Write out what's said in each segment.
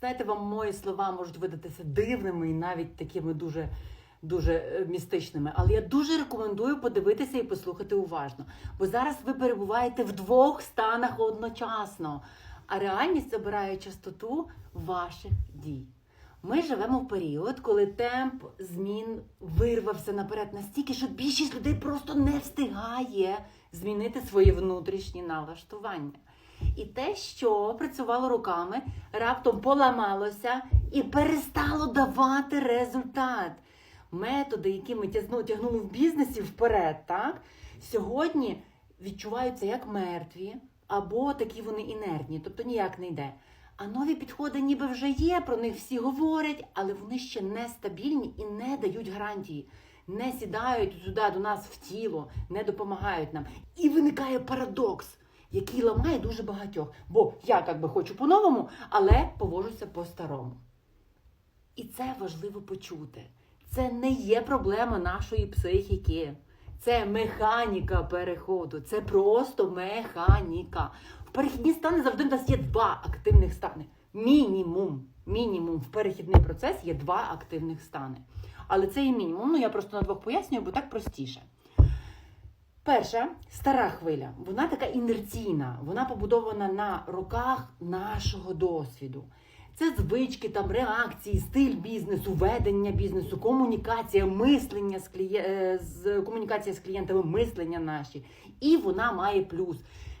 Знаєте, вам мої слова можуть видатися дивними і навіть такими дуже, дуже е, містичними. Але я дуже рекомендую подивитися і послухати уважно. Бо зараз ви перебуваєте в двох станах одночасно, а реальність обирає частоту ваших дій. Ми живемо в період, коли темп змін вирвався наперед настільки, що більшість людей просто не встигає змінити свої внутрішні налаштування. І те, що працювало руками, раптом поламалося і перестало давати результат. Методи, які ми тягнули в бізнесі вперед, так, сьогодні відчуваються як мертві, або такі вони інертні, тобто ніяк не йде. А нові підходи ніби вже є, про них всі говорять, але вони ще не стабільні і не дають гарантії, не сідають туди до нас в тіло, не допомагають нам. І виникає парадокс, який ламає дуже багатьох. Бо я як би хочу по-новому, але поводжуся по-старому. І це важливо почути. Це не є проблема нашої психіки. Це механіка переходу. Це просто механіка. В перехідні стани завжди в нас є два активних стани. Мінімум. Мінімум в перехідний процес є два активних стани. Але це і мінімум. Ну я просто на двох пояснюю, бо так простіше. Перша стара хвиля, вона така інерційна, вона побудована на роках нашого досвіду. Це звички, там реакції, стиль бізнесу, ведення бізнесу, комунікація, мислення з кліє... е, з комунікація з клієнтами, мислення наші. І вона має плюс.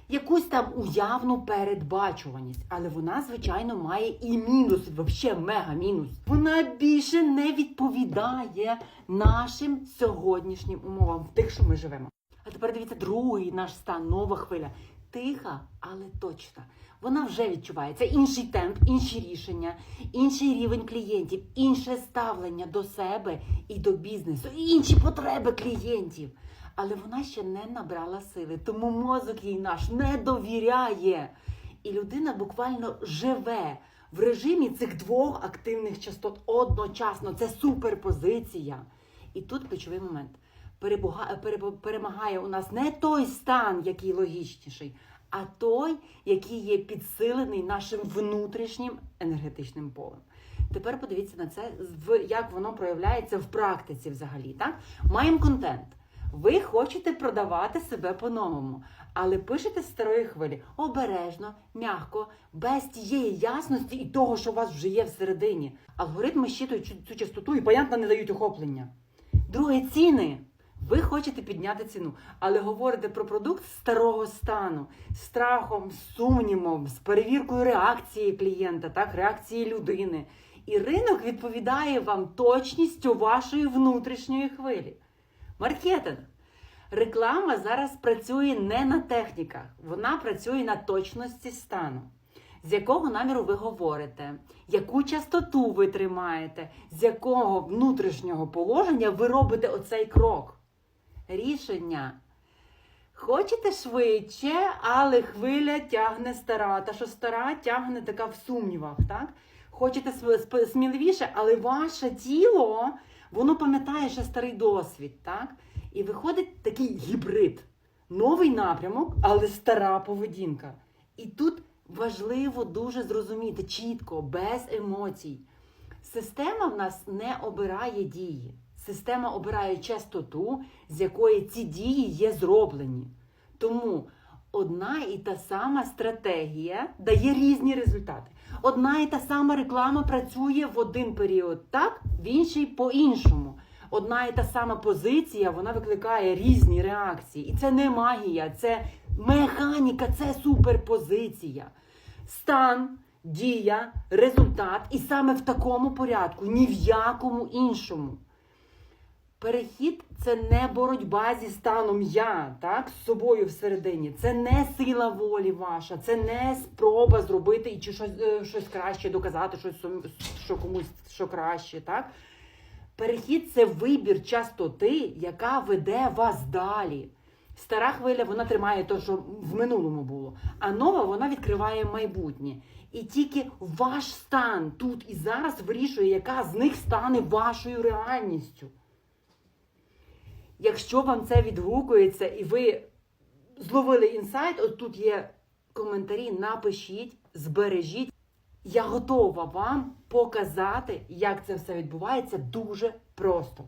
Якусь там уявну передбачуваність, але вона, звичайно, має і мінус, взагалі мега мінус. Вона більше не відповідає нашим сьогоднішнім умовам, в тих, що ми живемо. А тепер дивіться, другий наш стан, нова хвиля. Тиха, але точна. Вона вже відчувається. Інший темп, інші рішення, інший рівень клієнтів, інше ставлення до себе і до бізнесу, і інші потреби клієнтів. Але вона ще не набрала сили, тому мозок їй наш не довіряє. І людина буквально живе в режимі цих двох активних частот одночасно. Це суперпозиція. І тут ключовий момент. Перемагає у нас не той стан, який логічніший, а той, який є підсилений нашим внутрішнім енергетичним полем. Тепер подивіться на це, як воно проявляється в практиці взагалі. Так? Маємо контент. Ви хочете продавати себе по-новому, але пишете з старої хвилі обережно, м'яко, без тієї ясності і того, що у вас вже є всередині. Алгоритми щитують цю частоту і, понятно, не дають охоплення. Друге ціни. Ви хочете підняти ціну, але говорите про продукт старого стану, страхом, сумнівом, з перевіркою реакції клієнта, так, реакції людини. І ринок відповідає вам точністю вашої внутрішньої хвилі. Маркетинг. Реклама зараз працює не на техніках, вона працює на точності стану. З якого наміру ви говорите, яку частоту ви тримаєте, з якого внутрішнього положення ви робите оцей крок. Рішення. Хочете швидше, але хвиля тягне стара. Та що стара тягне така в сумнівах, так? Хочете сміливіше, але ваше тіло, воно пам'ятає ще старий досвід, так? І виходить такий гібрид. Новий напрямок, але стара поведінка. І тут важливо дуже зрозуміти чітко, без емоцій. Система в нас не обирає дії. Система обирає частоту, з якої ці дії є зроблені. Тому одна і та сама стратегія дає різні результати. Одна і та сама реклама працює в один період так, в інший по-іншому. Одна і та сама позиція вона викликає різні реакції. І це не магія, це механіка, це суперпозиція. Стан, дія, результат, і саме в такому порядку, ні в якому іншому. Перехід це не боротьба зі станом я, так, з собою всередині. Це не сила волі ваша, це не спроба зробити чи щось, е, щось краще доказати, щось що комусь що краще. Так? Перехід це вибір частоти, яка веде вас далі. Стара хвиля вона тримає те, що в минулому було, а нова вона відкриває майбутнє. І тільки ваш стан тут і зараз вирішує, яка з них стане вашою реальністю. Якщо вам це відгукується і ви зловили інсайт, от тут є коментарі, напишіть, збережіть. я готова вам показати, як це все відбувається дуже просто.